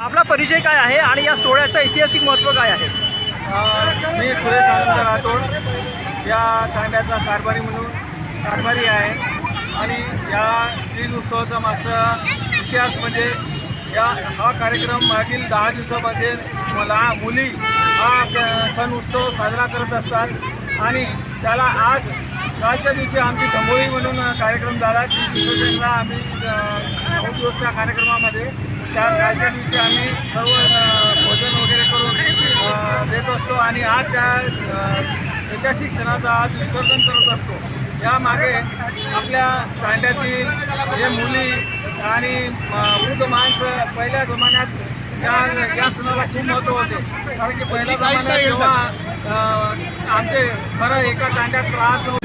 आपला परिचय काय आहे आणि या सोहळ्याचं ऐतिहासिक महत्त्व काय आहे? मी सुरेश आनंद राठोड या तांड्याचा कारभारी म्हणून कारभारी आहे. आणि या तीन उत्सवाचा मागचा इतिहास म्हणजे या हा कार्यक्रम मागील दहा दिवसामध्ये मला मुली हा सण उत्सव साजरा करत असतात. आणि त्याला आज कालच्या दिवशी आमची धंबोळी म्हणून कार्यक्रम झाला. तीन विसर्जनला आम्ही अ, दिवस त्या कार्यक्रमामध्ये. त्या कालच्या दिवशी आम्ही सर्व भोजन वगैरे करून देत असतो आणि आज त्या ऐतिहासिक क्षणाचा आज विसर्जन करत असतो. यामागे आपल्या तांड्यातील जे मुली आणि वृद्ध माणसं पहिल्या जमान्यात या या सणाला खूप महत्त्व होते. कारण की पहिल्या जमान्यात जेव्हा आमचे बरं एका तांड्यात राहत